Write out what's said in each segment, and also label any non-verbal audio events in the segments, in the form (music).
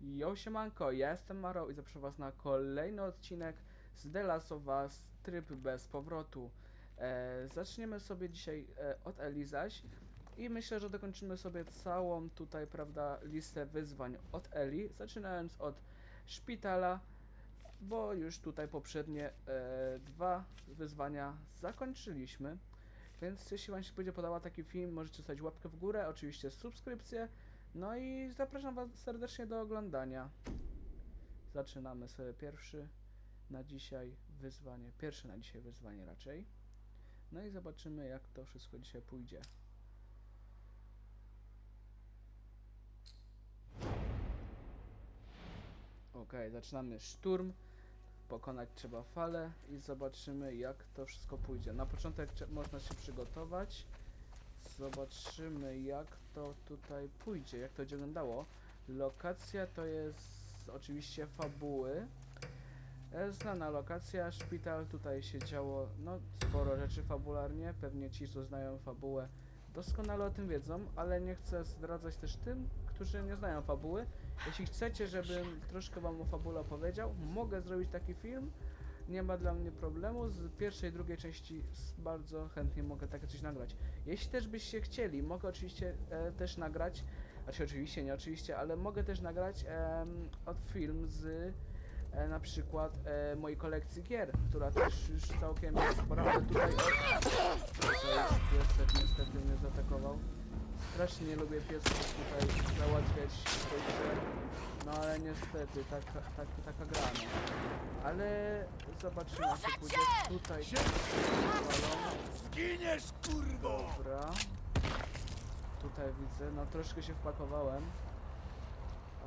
Yo siemanko, ja jestem Maro i zapraszam was na kolejny odcinek z The Last of Us Tryb bez powrotu. E, zaczniemy sobie dzisiaj e, od Eli zaś i myślę, że dokończymy sobie całą tutaj, prawda, listę wyzwań od Eli, zaczynając od szpitala, bo już tutaj poprzednie e, dwa wyzwania zakończyliśmy. Więc jeśli Wam się będzie podobał taki film, możecie zostawić łapkę w górę, oczywiście subskrypcję. No i zapraszam Was serdecznie do oglądania. Zaczynamy sobie pierwszy na dzisiaj wyzwanie, pierwsze na dzisiaj wyzwanie raczej. No i zobaczymy jak to wszystko dzisiaj pójdzie. Ok, zaczynamy szturm. Pokonać trzeba falę i zobaczymy jak to wszystko pójdzie. Na początek można się przygotować. Zobaczymy jak to tutaj pójdzie, jak to będzie wyglądało. Lokacja to jest oczywiście fabuły. E, Znana lokacja, szpital, tutaj się działo no, sporo rzeczy fabularnie. Pewnie ci, co znają fabułę, doskonale o tym wiedzą, ale nie chcę zdradzać też tym, którzy nie znają fabuły. Jeśli chcecie, żebym troszkę wam o fabule opowiedział, mogę zrobić taki film. Nie ma dla mnie problemu. Z pierwszej, drugiej części bardzo chętnie mogę takie coś nagrać. Jeśli też byście chcieli, mogę oczywiście e, też nagrać, znaczy oczywiście, nie oczywiście, ale mogę też nagrać em, od film z e, na przykład e, mojej kolekcji gier, która też już całkiem jest spora, ale tutaj piesek niestety mnie zaatakował. Strasznie nie lubię piesków tutaj załatwiać grze. No ale niestety, taka, tak, taka gra no. Ale zobaczymy jak to pójdzie. Tutaj. Zginiesz, kurwo! Dobra. Tutaj widzę, no troszkę się wpakowałem.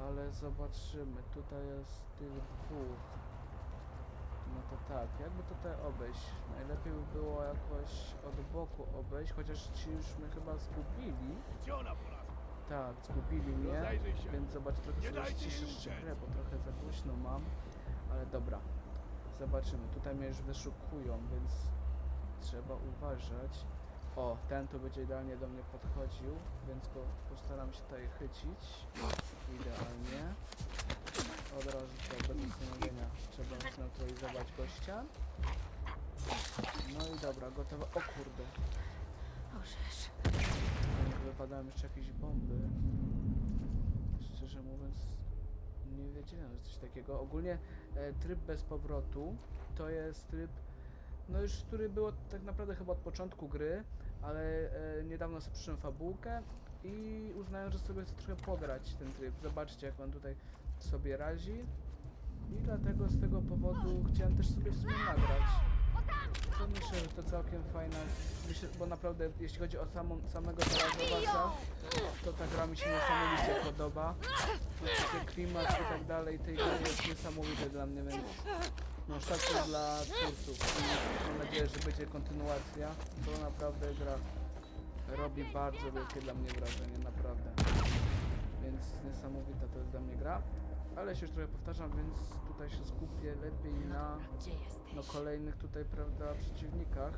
Ale zobaczymy, tutaj jest tych dwóch. No to tak, jakby tutaj obejść. Najlepiej by było jakoś od boku obejść, chociaż ci już mnie chyba zgubili. Gdzie ona? Tak, zgubili mnie, więc zobacz, trochę ściszę jeszcze grę, bo trochę za głośno mam. Ale dobra, zobaczymy. Tutaj mnie już wyszukują, więc trzeba uważać. O, ten tu będzie idealnie do mnie podchodził, więc go postaram się tutaj chycić. Idealnie. Od razu tutaj bez zastanowienia trzeba zneutralizować gościa. No i dobra, gotowe. O kurde, Możesz. Wypadają jeszcze jakieś bomby. Szczerze mówiąc, nie wiedziałem, że coś takiego. Ogólnie e, tryb bez powrotu to jest tryb, no już który było tak naprawdę chyba od początku gry, ale e, niedawno sobie przyszedłem fabułkę i uznałem, że sobie chcę trochę pograć ten tryb. Zobaczcie, jak on tutaj sobie razi. I dlatego z tego powodu chciałem też sobie w sumie nagrać. To myślę, że to całkiem fajna, myślę, bo naprawdę jeśli chodzi o samą, samego Terazowasa, to ta gra mi się niesamowicie podoba. Ten klimat i tak dalej tej gry jest niesamowity dla mnie, więc no szacun dla twórców mam nadzieję, że będzie kontynuacja, bo naprawdę gra robi bardzo wielkie dla mnie wrażenie, naprawdę. Więc niesamowita to jest dla mnie gra. Ale się już trochę powtarzam, więc tutaj się skupię lepiej na no kolejnych tutaj, prawda, przeciwnikach.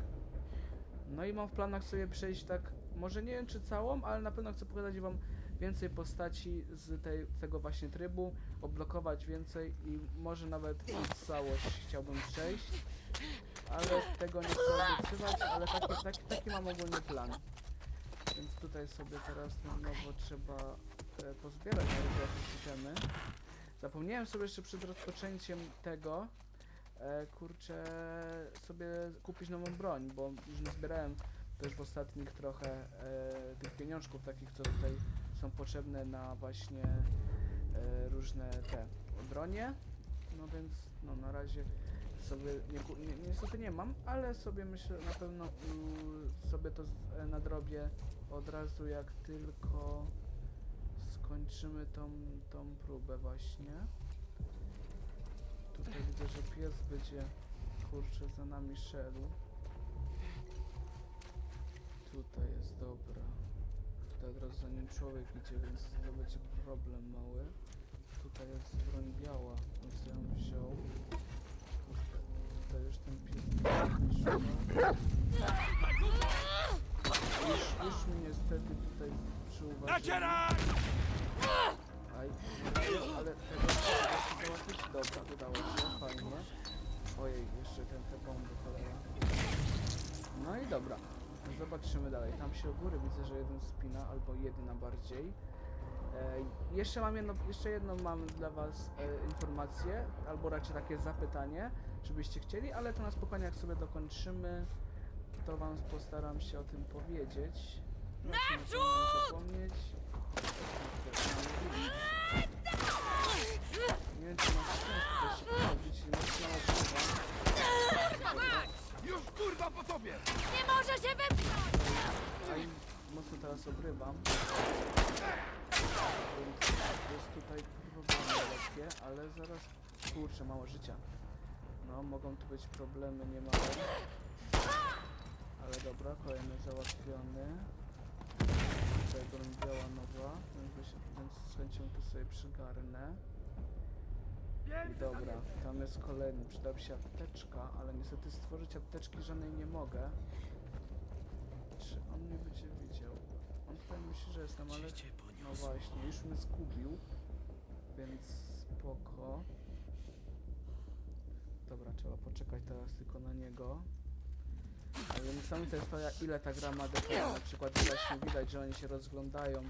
No i mam w planach sobie przejść tak, może nie wiem czy całą, ale na pewno chcę pokazać wam więcej postaci z tej, tego właśnie trybu, odblokować więcej i może nawet całość chciałbym przejść. Ale tego nie chcę obiecywać, ale taki, taki, taki mam ogólnie plan. Więc tutaj sobie teraz na nowo trzeba e, pozbierać na razie jakieś itemy. Zapomniałem sobie jeszcze przed rozpoczęciem tego, e, kurczę, sobie kupić nową broń, bo już nie zbierałem też w ostatnich trochę e, tych pieniążków takich, co tutaj są potrzebne na właśnie e, różne te bronie. No więc no na razie sobie nie, nie, niestety nie mam, ale sobie myślę na pewno y, sobie to z, e, nadrobię od razu jak tylko skończymy tą, tą próbę właśnie. Tutaj widzę, że pies będzie kurczę za nami szedł. Tutaj jest dobra. Tutaj od razu za nim człowiek idzie, więc to będzie problem mały. Tutaj jest broń biała, więc ja ją wziął. Tutaj już ten pies nie. Już, już mi niestety tutaj przyuważyli. Nacieraj! Aj, ale tego jeszcze załatwić. Dobra, udało się, fajnie. Ojej, jeszcze ten, te bomby, cholera. No i dobra, zobaczymy dalej. Tam się u góry widzę, że jeden spina, albo jedyna bardziej. E, jeszcze mam jedno, jeszcze jedną mam dla was e, informację, albo raczej takie zapytanie, żebyście chcieli, ale to na spokojnie jak sobie dokończymy, to wam postaram się o tym powiedzieć. Naprzód! Nie wiem, czy masz sens tutaj się pojawić, nie masz Już kurwa po tobie! Nie może się wypchnąć! A i mocno teraz obrywam. Więc jest tutaj próbowanie lekkie, ale zaraz... Kurczę, mało życia. No, mogą tu być problemy niemałe. Ale dobra, kolejny załatwiony. Tutaj broń biała nowa, więc, weź- więc tu sobie przygarnę. I dobra, tam jest kolejny, przydałaby się apteczka, ale niestety stworzyć apteczki żadnej nie mogę. Czy on mnie będzie widział? On tutaj myśli, że jestem, ale... No właśnie, już mnie zgubił. Więc spoko. Dobra, trzeba poczekać teraz tylko na niego. Ale niesamowite jest to, ile ta gra ma detali. Na przykład właśnie widać, że oni się rozglądają,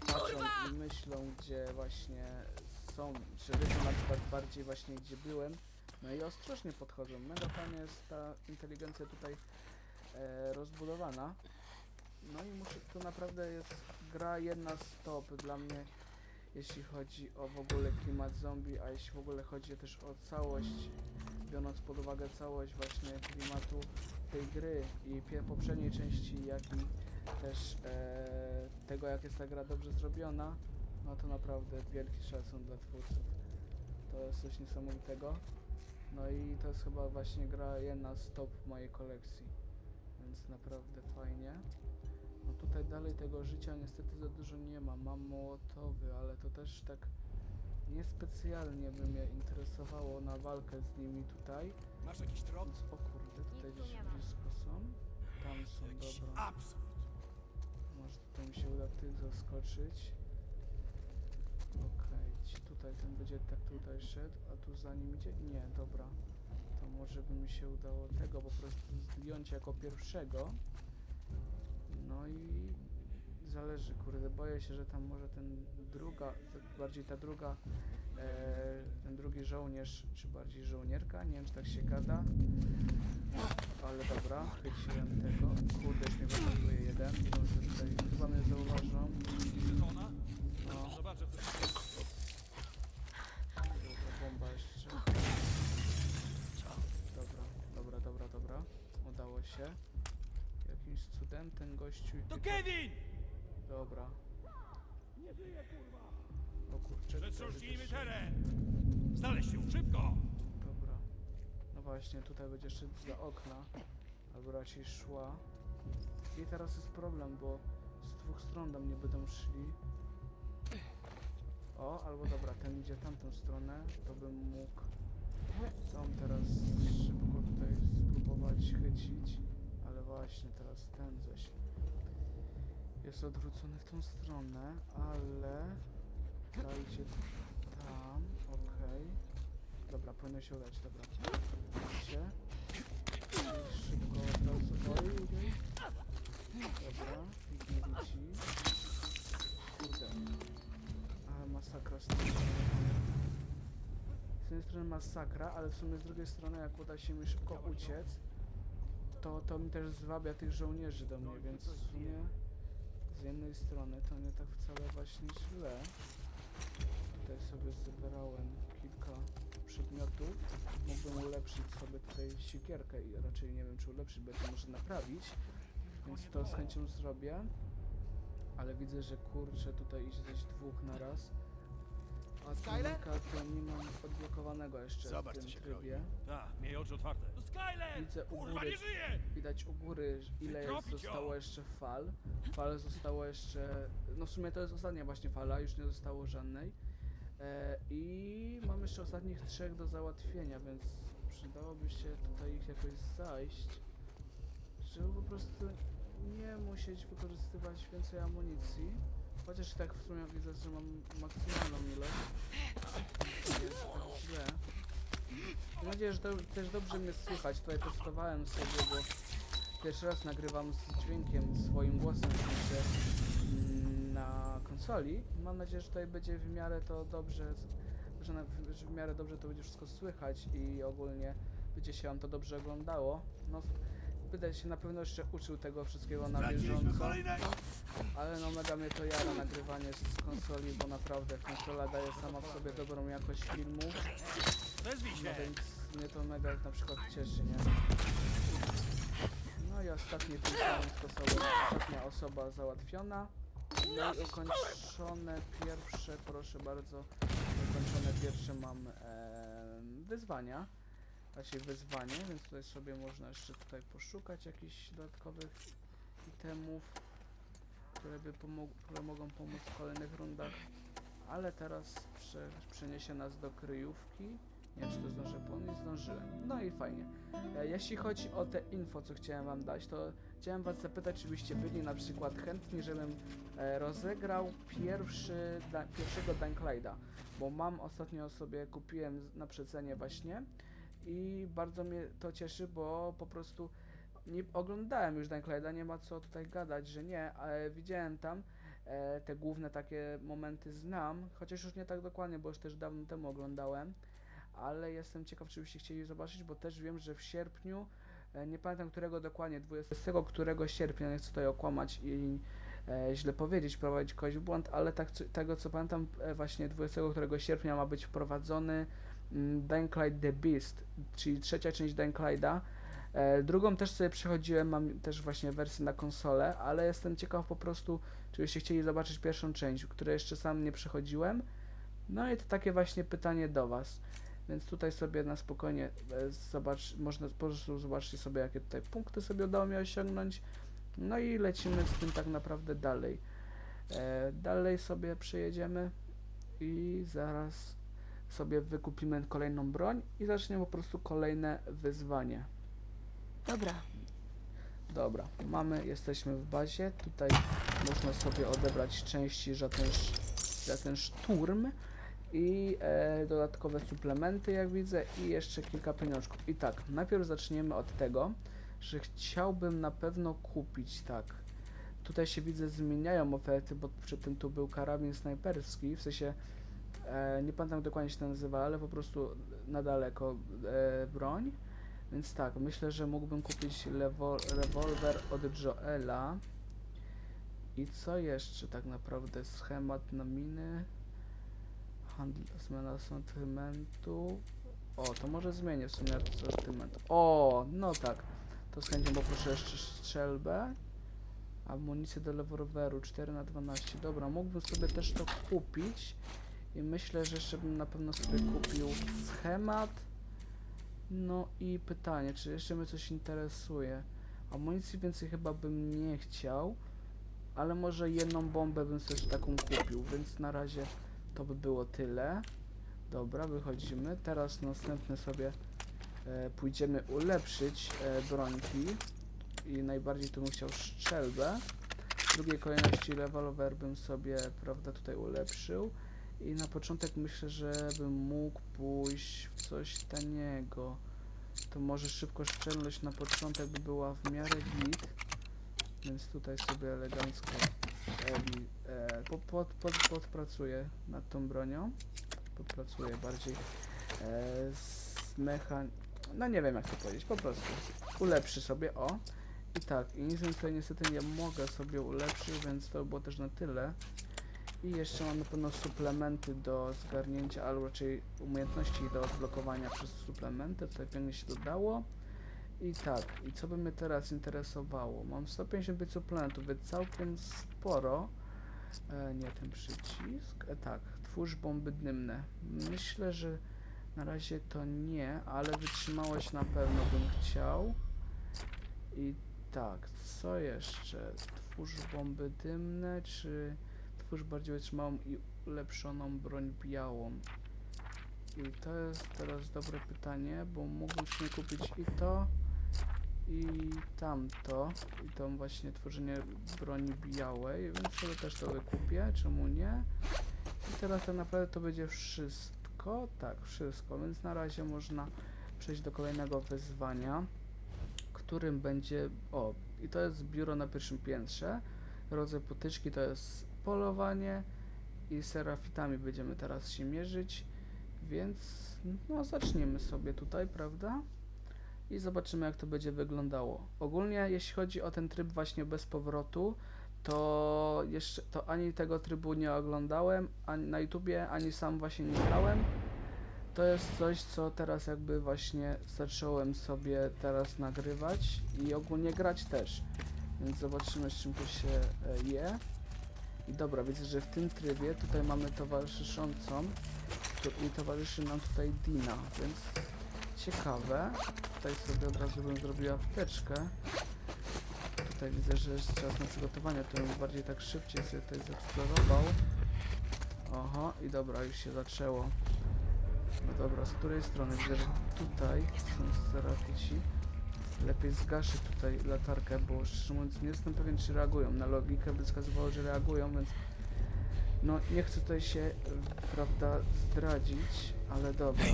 patrzą i myślą, gdzie właśnie są. Czy wiedzą na przykład bardziej właśnie, gdzie byłem. No i ostrożnie podchodzą. Mega fajnie jest ta inteligencja tutaj e, rozbudowana. No i muszę, to naprawdę jest gra jedna z dla mnie, jeśli chodzi o w ogóle klimat zombie, a jeśli w ogóle chodzi też o całość, biorąc pod uwagę całość właśnie klimatu tej gry i poprzedniej części, jak i też e, tego, jak jest ta gra dobrze zrobiona, no to naprawdę wielki szacun dla twórców. To jest coś niesamowitego. No i to jest chyba właśnie gra jedna z top mojej kolekcji, więc naprawdę fajnie. No tutaj dalej tego życia niestety za dużo nie ma. Mam mołotowy, ale to też tak niespecjalnie by mnie interesowało na walkę z nimi tutaj. Masz jakiś trop? Więc o kurde, tutaj gdzieś blisko są. Tam są, Jakiś dobra. absurd. Tutaj mi się uda tych zaskoczyć. Okej, ci tutaj ten będzie tak tutaj szedł, a tu za nim idzie? Nie, dobra. To może by mi się udało tego po prostu zdjąć jako pierwszego. No i zależy, kurde, boję się, że tam może ten druga, ta- bardziej ta druga, e, ten drugi żołnierz, czy bardziej żołnierka, nie wiem czy tak się gada. Ale dobra, chyciłem tego. Kurde, już mnie wylatuje jeden. Może tutaj chyba mnie zauważą. No, Zobaczę, co bomba jeszcze. Dobra, dobra, dobra, dobra. Udało się. Jakimś cudem ten gościu... To Kevin! Dobra. Nie żyje, kurwa! O kurczę. Przetrząśnijmy teren! Znaleźć się, szybko! Dobra. No właśnie, tutaj będzie szedł za okna. Albo raczej szła. I teraz jest problem, bo z dwóch stron do mnie będą szli. O, albo dobra, ten idzie tamtą stronę, to bym mógł tą teraz szybko tutaj spróbować chycić. Ale właśnie, teraz ten zaś jest odwrócony w tą stronę, ale idzie tam, okej. Dobra, powinno się udać, dobra. I szybko od razu. Dobra, nikt nie widzi. Kurde. Ale masakra z tej. Z jednej strony masakra, ale w sumie z drugiej strony jak uda się mi szybko uciec, to, to mi też zwabia tych żołnierzy do mnie, więc w sumie z jednej strony to nie tak wcale właśnie źle. Tutaj sobie zebrałem kilka przedmiotów. Mógłbym ulepszyć sobie tutaj siekierkę i raczej nie wiem czy ulepszyć, bo to muszę naprawić. Więc to z chęcią zrobię. Ale widzę, że kurczę tutaj idzie gdzieś dwóch na raz. A Skyler? to nie mam odblokowanego jeszcze Zobacz, w co tym się trybie. Tak, miej oczy otwarte. Skyler! Widzę u Kurwa, góry, nie żyje! widać u góry ile jest, Wytropić ją! zostało jeszcze fal. Fal zostało jeszcze, no w sumie to jest ostatnia właśnie fala, już nie zostało żadnej. E, I mam jeszcze ostatnich trzech do załatwienia, więc przydałoby się tutaj ich jakoś zajść, żeby po prostu nie musieć wykorzystywać więcej amunicji. Chociaż tak w sumie widzę, że mam maksymalną ilość. Nie jest tak źle. Mam nadzieję, że to, też dobrze mnie słychać. Tutaj testowałem sobie, bo pierwszy raz nagrywam z dźwiękiem, swoim głosem mm, na konsoli. Mam nadzieję, że tutaj będzie w miarę to dobrze, że, na, że w miarę dobrze to będzie wszystko słychać i ogólnie będzie się wam to dobrze oglądało. No, będę się na pewno jeszcze uczył tego wszystkiego na bieżąco. Ale no mega mnie to jara nagrywanie z konsoli, bo naprawdę konsola daje sama w sobie dobrą jakość filmu, no więc mnie to mega na przykład cieszy, nie? No i ostatnie tym samym sposobem, ostatnia osoba załatwiona. No i ukończone pierwsze, proszę bardzo, ukończone pierwsze mam em, wyzwania. Właśnie wyzwanie, więc tutaj sobie można jeszcze tutaj poszukać jakichś dodatkowych itemów które by które mogą pomóc w kolejnych rundach. Ale teraz prze przeniesie nas do kryjówki. Nie wiem, czy to zdążę pomóc, zdążyłem. No i fajnie. E, jeśli chodzi o te info, co chciałem wam dać, to chciałem was zapytać, czy byście byli na przykład chętni, żebym e, rozegrał pierwszy, da, pierwszego Dunklida, bo mam ostatnio sobie kupiłem na przecenie właśnie i bardzo mnie to cieszy, bo po prostu nie oglądałem już Dunklida, nie ma co tutaj gadać, że nie, ale widziałem tam e, te główne takie momenty znam, chociaż już nie tak dokładnie, bo już też dawno temu oglądałem, ale jestem ciekaw, czy byście chcieli zobaczyć, bo też wiem, że w sierpniu, e, nie pamiętam którego dokładnie, 20 którego sierpnia, nie chcę tutaj okłamać i e, źle powiedzieć, prowadzić kogoś w błąd, ale tak, tego co pamiętam, e, właśnie 20 którego sierpnia ma być wprowadzony mm, Dunklide The Beast, czyli trzecia część Dunklida, E, drugą też sobie przechodziłem, mam też właśnie wersję na konsolę, ale jestem ciekaw po prostu, czy byście chcieli zobaczyć pierwszą część, której jeszcze sam nie przechodziłem. No i to takie właśnie pytanie do Was. Więc tutaj sobie na spokojnie e, zobacz, można po prostu zobaczcie sobie, jakie tutaj punkty sobie udało mi osiągnąć. No i lecimy z tym tak naprawdę dalej. E, dalej sobie przejedziemy i zaraz sobie wykupimy kolejną broń i zaczniemy po prostu kolejne wyzwanie. Dobra, Dobra, mamy, jesteśmy w bazie. Tutaj można sobie odebrać części za ten, za ten szturm i e, dodatkowe suplementy, jak widzę, i jeszcze kilka pieniążków. I tak, najpierw zaczniemy od tego, że chciałbym na pewno kupić, tak. Tutaj się widzę, zmieniają oferty, bo przedtem tu był karabin snajperski, w sensie nie pamiętam dokładnie się to nazywa, ale po prostu na daleko e, broń. Więc tak, myślę, że mógłbym kupić lewo- rewolwer od Joela. I co jeszcze tak naprawdę? Schemat na miny. Handl zmiana asortymentu. O, to może zmienię w sumie asortyment. O, no tak. To z chęcią poproszę jeszcze strzelbę. Amunicję do rewolweru 4 na 12 Dobra, mógłbym sobie też to kupić. I myślę, że jeszcze bym na pewno sobie kupił schemat. No i pytanie, czy jeszcze mnie coś interesuje? Amunicji więcej chyba bym nie chciał, ale może jedną bombę bym sobie taką kupił, więc na razie to by było tyle. Dobra, wychodzimy. Teraz następne sobie e, pójdziemy ulepszyć e, brońki i najbardziej tu bym chciał strzelbę. W drugiej kolejności rewolwer bym sobie, prawda, tutaj ulepszył. I na początek myślę, że bym mógł pójść w coś taniego. To może szybko szczelność na początek by była w miarę git. Więc tutaj sobie elegancko e, wi- e, po, pod, pod, podpracuję nad tą bronią. Podpracuję bardziej e, z mechan... No nie wiem jak to powiedzieć, po prostu ulepszy sobie, o. I tak, i nic więcej niestety nie mogę sobie ulepszyć, więc to było też na tyle. I jeszcze mam na pewno suplementy do zgarnięcia, albo raczej umiejętności do odblokowania przez suplementy. Tutaj pięknie się dodało. I tak, i co by mnie teraz interesowało? Mam 155 suplementów, więc całkiem sporo. E, nie ten przycisk. E, tak, twórz bomby dymne. Myślę, że na razie to nie, ale wytrzymałość na pewno bym chciał. I tak, co jeszcze? Twórz bomby dymne, czy twórz bardziej wytrzymałą i ulepszoną broń białą? I to jest teraz dobre pytanie, bo mógłbym sobie kupić i to, i tamto. I to właśnie tworzenie broni białej, więc sobie też to wykupię, czemu nie? I teraz tak naprawdę to będzie wszystko. Tak, wszystko, więc na razie można przejść do kolejnego wyzwania, którym będzie. O, i to jest biuro na pierwszym piętrze. Rodzaj potyczki to jest polowanie i serafitami będziemy teraz się mierzyć, więc no zaczniemy sobie tutaj, prawda? I zobaczymy jak to będzie wyglądało. Ogólnie jeśli chodzi o ten tryb właśnie bez powrotu, to jeszcze to ani tego trybu nie oglądałem ani na YouTubie, ani sam właśnie nie grałem. To jest coś, co teraz jakby właśnie zacząłem sobie teraz nagrywać i ogólnie grać też. Więc zobaczymy z czym to się e, je. Dobra, widzę, że w tym trybie tutaj mamy towarzyszącą i towarzyszy nam tutaj Dina, więc ciekawe. Tutaj sobie od razu bym zrobiła apteczkę. Tutaj widzę, że jest czas na przygotowanie, to bym bardziej tak szybciej sobie tutaj zeksplorował. Oho, i dobra, już się zaczęło. No dobra, z której strony? Widzę, że tutaj są serafici. Lepiej zgaszę tutaj latarkę, bo szczerze mówiąc nie jestem pewien, czy reagują. Na logikę by wskazywało, że reagują, więc no nie chcę tutaj się, prawda, zdradzić, ale dobra.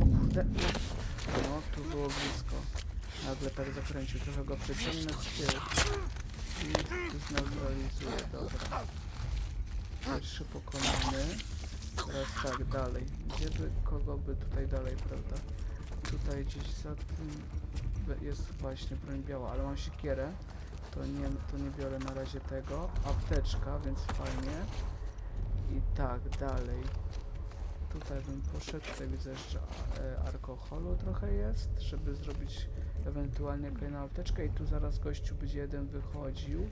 O kurde, no, no tu było blisko. Nagle tak zakręcił, trochę go przyciągnę z tyłu. I zneutralizuję, dobra. Pierwszy pokonany. Teraz tak, dalej. Gdzie by, kogo by tutaj dalej, prawda? Tutaj gdzieś za tym jest właśnie broń biała, ale mam siekierę. To nie, to nie biorę na razie tego. Apteczka, więc fajnie. I tak, dalej. Tutaj bym poszedł, tutaj widzę jeszcze e, alkoholu trochę jest, żeby zrobić ewentualnie kolejną apteczkę i tu zaraz gościu będzie jeden wychodził.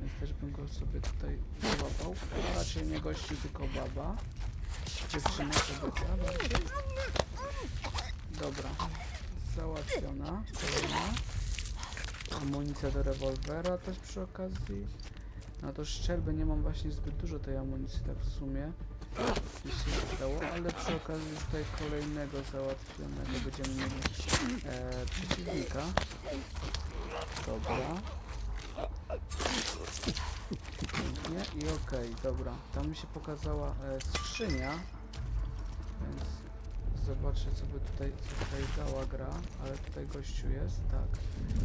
Więc też bym go sobie tutaj złapał. Raczej nie gościu, tylko baba. Dziewczyna kobieta bardziej. Dobra. Załatwiona. Kolejna. Amunicja do rewolwera też przy okazji. No to szczerby nie mam właśnie zbyt dużo tej amunicji tak w sumie. Mi się przydało, ale przy okazji już tutaj kolejnego załatwionego będziemy mieli e, przeciwnika. Dobra. Pięknie i okej, dobra. Tam mi się pokazała e, skrzynia, więc zobaczę co by tutaj, co tutaj dała gra, ale tutaj gościu jest, tak.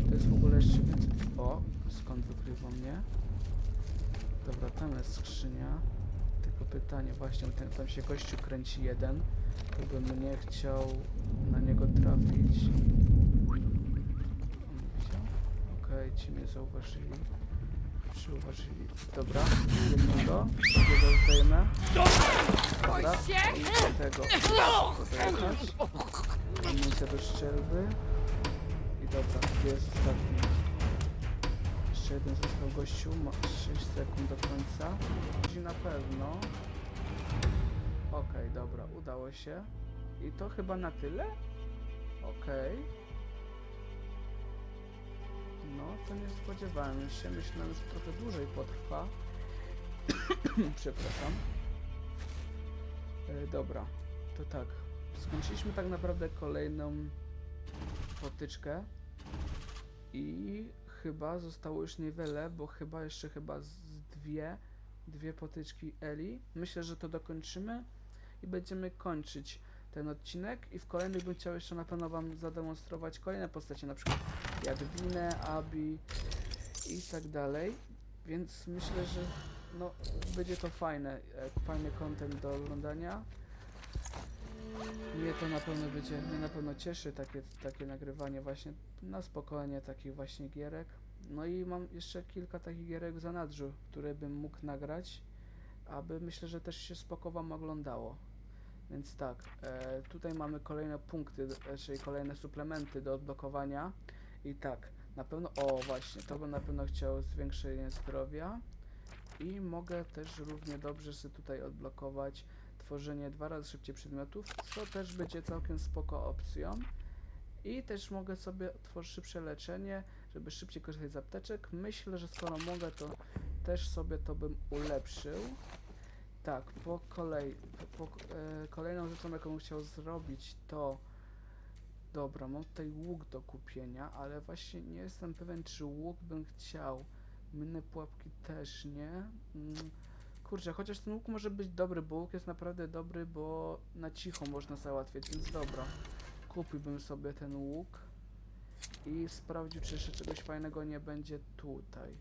To jest w ogóle jeszcze więcej. O, skąd wykrywa mnie? Dobra, tam jest skrzynia. Tylko pytanie, właśnie ten, tam się gościu kręci jeden, to bym nie chciał na niego trafić. Okej, ci mnie zauważyli. Przyuważyli. Dobra, jednego, drugiego zdejmę. Dobra, i tego podjechać. Amunicja do strzelby. I dobra, jest ostatni? Jeszcze jeden został gościu, ma 6 sekund do końca. Chodzi na pewno. Okej, dobra, udało się. I to chyba na tyle? Okej. No, to nie spodziewałem się. Myślałem, że trochę dłużej potrwa. (coughs) Przepraszam. E, dobra, to tak. Skończyliśmy tak naprawdę kolejną potyczkę. I chyba zostało już niewiele, bo chyba jeszcze chyba z dwie, dwie potyczki Eli. Myślę, że to dokończymy i będziemy kończyć ten odcinek i w kolejnych bym chciał jeszcze na pewno wam zademonstrować kolejne postacie, na przykład jak Winę, Abi i tak dalej. Więc myślę, że no, będzie to fajne, fajny content do oglądania. Mnie to na pewno będzie, mnie na pewno cieszy takie, takie nagrywanie właśnie na spokojnie takich właśnie gierek. No i mam jeszcze kilka takich gierek w zanadrzu, które bym mógł nagrać, aby myślę, że też się spoko wam oglądało. Więc tak, e, tutaj mamy kolejne punkty, e, czyli kolejne suplementy do odblokowania. I tak, na pewno, o właśnie, to bym na pewno chciał zwiększenie zdrowia. I mogę też równie dobrze sobie tutaj odblokować tworzenie dwa razy szybciej przedmiotów, co też będzie całkiem spoko opcją. I też mogę sobie tworzyć szybsze leczenie, żeby szybciej korzystać z apteczek. Myślę, że skoro mogę, to też sobie to bym ulepszył. Tak, po kolei, po, e, kolejną rzeczą, jaką chciał zrobić, to Dobra, mam tutaj łuk do kupienia, ale właśnie nie jestem pewien, czy łuk bym chciał. Minne pułapki też nie. Mm, kurczę, chociaż ten łuk może być dobry, bo łuk jest naprawdę dobry, bo na cicho można załatwiać, więc dobra. Kupiłbym sobie ten łuk i sprawdził, czy jeszcze czegoś fajnego nie będzie tutaj.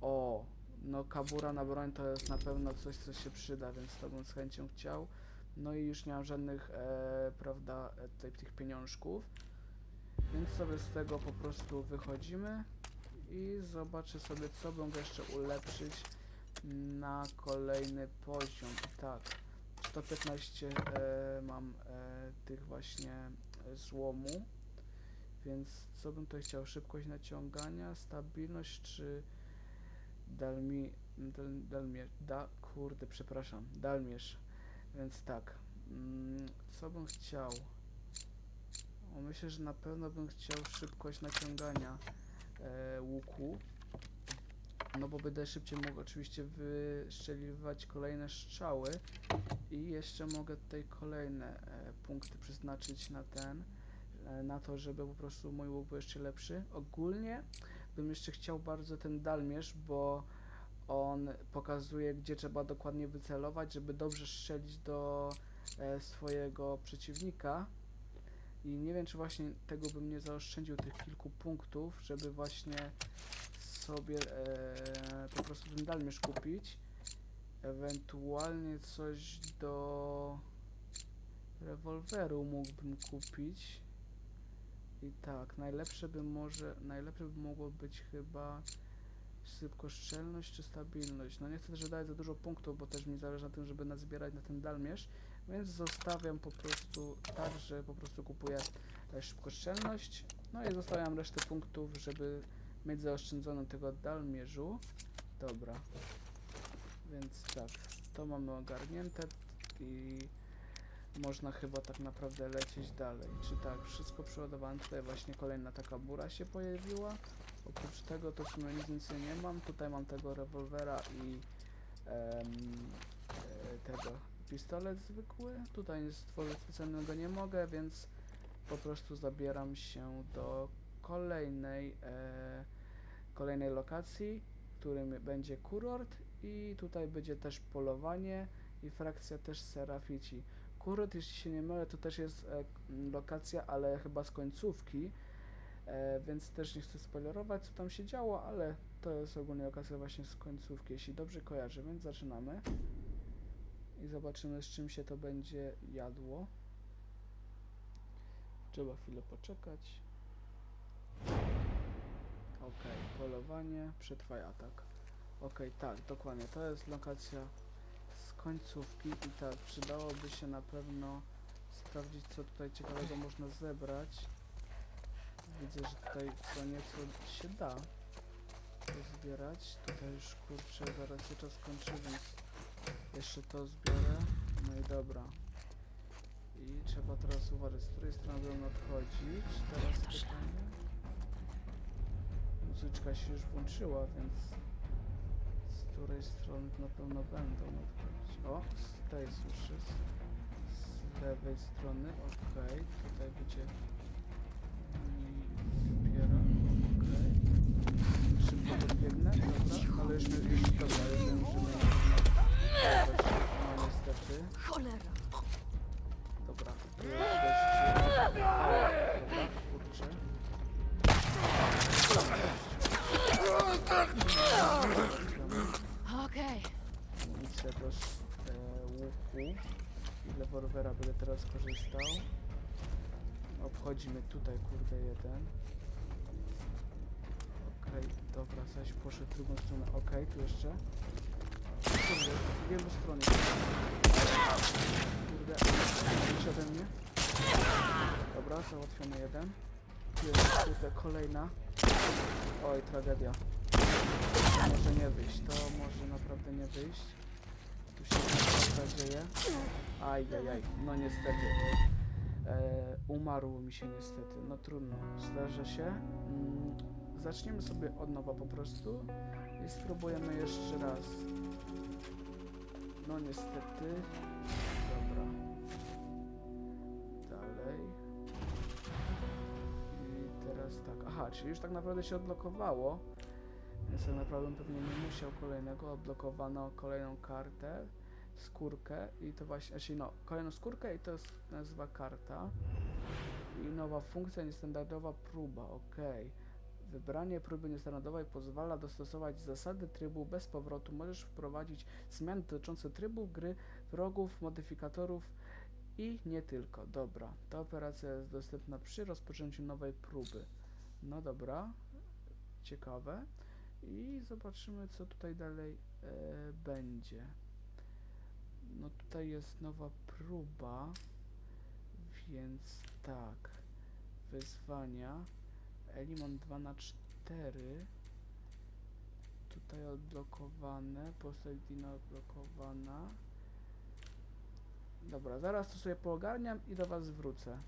O, no kabura na broń to jest na pewno coś, co się przyda, więc to bym z chęcią chciał. No i już nie mam żadnych, e, prawda, e, tutaj tych pieniążków. Więc sobie z tego po prostu wychodzimy i zobaczę sobie, co bym jeszcze ulepszyć na kolejny poziom. Tak, 115 e, mam e, tych właśnie e, złomu. Więc co bym tutaj chciał? Szybkość naciągania, stabilność czy dalmi, dal, dalmierz, da, kurde, przepraszam, dalmierz. Więc tak, mm, co bym chciał? Myślę, że na pewno bym chciał szybkość naciągania e, łuku. No bo będę szybciej mógł oczywiście wyszczeliwać kolejne strzały i jeszcze mogę tutaj kolejne e, punkty przeznaczyć na ten, e, na to, żeby po prostu mój łuk był jeszcze lepszy. Ogólnie bym jeszcze chciał bardzo ten dalmierz, bo on pokazuje, gdzie trzeba dokładnie wycelować, żeby dobrze strzelić do e, swojego przeciwnika. I nie wiem, czy właśnie tego bym nie zaoszczędził tych kilku punktów, żeby właśnie sobie e, po prostu ten dalmierz kupić. Ewentualnie coś do rewolweru mógłbym kupić. I tak, najlepsze by może, najlepsze by mogło być chyba szybkostrzelność czy stabilność. No nie chcę też dać za dużo punktów, bo też mi zależy na tym, żeby nazbierać na ten dalmierz, więc zostawiam po prostu tak, że po prostu kupuję e, szybkostrzelność, no i zostawiam resztę punktów, żeby mieć zaoszczędzoną tego dalmierzu. Dobra. Więc tak, to mamy ogarnięte i można chyba tak naprawdę lecieć dalej. Czy tak, wszystko przeładowane, tutaj właśnie kolejna taka bura się pojawiła. Oprócz tego w sumie nic nie mam. Tutaj mam tego rewolwera i em, e, tego pistolet zwykły. Tutaj stworzyć specjalnego nie mogę, więc po prostu zabieram się do kolejnej e, kolejnej lokacji, którym będzie kurort i tutaj będzie też polowanie i frakcja też serafici. Kurort, jeśli się nie mylę, to też jest e, lokacja, ale chyba z końcówki, e, więc też nie chcę spoilerować, co tam się działo, ale to jest ogólnie lokacja właśnie z końcówki, jeśli dobrze kojarzę, więc zaczynamy i zobaczymy, z czym się to będzie jadło. Trzeba chwilę poczekać. Ok, polowanie, przetrwaj atak. Ok, tak, dokładnie, to jest lokacja końcówki i tak, przydałoby się na pewno sprawdzić, co tutaj ciekawego można zebrać. Widzę, że tutaj co nieco się da zbierać. Tutaj już kurczę, zaraz się czas kończy, więc jeszcze to zbiorę. No i dobra. I trzeba teraz uważać, z której strony będą nadchodzić. Teraz pytanie. Muzyczka się już włączyła, więc której strony na pewno będą nadchodzić. O, z tej słyszę. Z, lewej strony, okej. Tutaj będzie i zbiera, okej. Szybko podbiegnę, dobra, ale już, już dobra, już wiem, że mnie no niestety. Cholera! Sz- e, łuku i rewolwera będę teraz korzystał. Obchodzimy tutaj, kurde, jeden. Okej, dobra, zaś poszedł w drugą stronę. Okej, tu jeszcze. Kurde, w wielu stron. Kurde, idź ode mnie. Dobra, załatwiony jeden. Jest kurde, kolejna. Oj, tragedia. To może nie wyjść, to może naprawdę nie wyjść. Tu się dzieje. Ajajaj, no niestety. E, mi się niestety, no trudno, zdarza się. Mm, zaczniemy sobie od nowa po prostu i spróbujemy jeszcze raz. No niestety. Dobra. Dalej. czyli już tak naprawdę się odblokowało. Tak naprawdę pewnie nie musiał kolejnego, odblokowano kolejną kartę, skórkę i to właśnie, znaczy no, kolejną skórkę i to jest nazywa karta. I nowa funkcja, niestandardowa próba, ok. Wybranie próby niestandardowej pozwala dostosować zasady trybu bez powrotu. Możesz wprowadzić zmiany dotyczące trybu gry, wrogów, modyfikatorów i nie tylko. Dobra, ta operacja jest dostępna przy rozpoczęciu nowej próby. No dobra, ciekawe. I zobaczymy, co tutaj dalej e, będzie. No tutaj jest nowa próba, więc tak. Wyzwania. Elimon 2 na 4 Tutaj odblokowane. Postać Dina odblokowana. Dobra, zaraz to sobie poogarniam i do Was wrócę.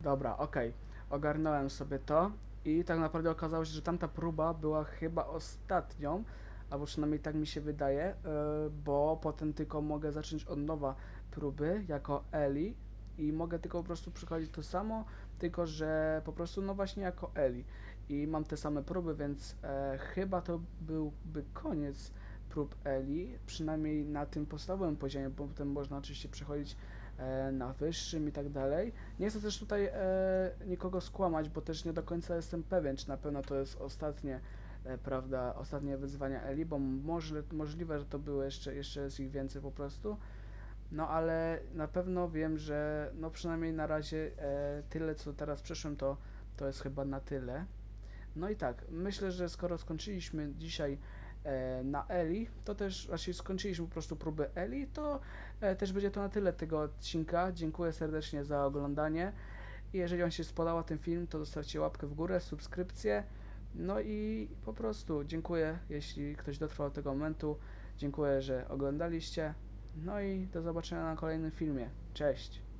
Dobra, okej. Ogarnąłem sobie to i tak naprawdę okazało się, że tamta próba była chyba ostatnią, albo przynajmniej tak mi się wydaje, yy, bo potem tylko mogę zacząć od nowa próby jako Eli i mogę tylko po prostu przychodzić to samo, tylko że po prostu no właśnie jako Eli. I mam te same próby, więc e, chyba to byłby koniec prób Eli, przynajmniej na tym podstawowym poziomie, bo potem można oczywiście przechodzić e, na wyższym i tak dalej. Nie chcę też tutaj e, nikogo skłamać, bo też nie do końca jestem pewien, czy na pewno to jest ostatnie, e, prawda, ostatnie wyzwania Eli, bo może, możliwe, że to było jeszcze, jeszcze jest ich więcej po prostu. No ale na pewno wiem, że no przynajmniej na razie e, tyle co teraz przeszłem to, to jest chyba na tyle. No i tak, myślę, że skoro skończyliśmy dzisiaj e, na Eli, to też właśnie skończyliśmy po prostu próbę Eli, to e, też będzie to na tyle tego odcinka. Dziękuję serdecznie za oglądanie. Jeżeli Wam się spodobał ten film, to zostawcie łapkę w górę, subskrypcję. No i po prostu dziękuję, jeśli ktoś dotrwał do tego momentu. Dziękuję, że oglądaliście. No i do zobaczenia na kolejnym filmie. Cześć!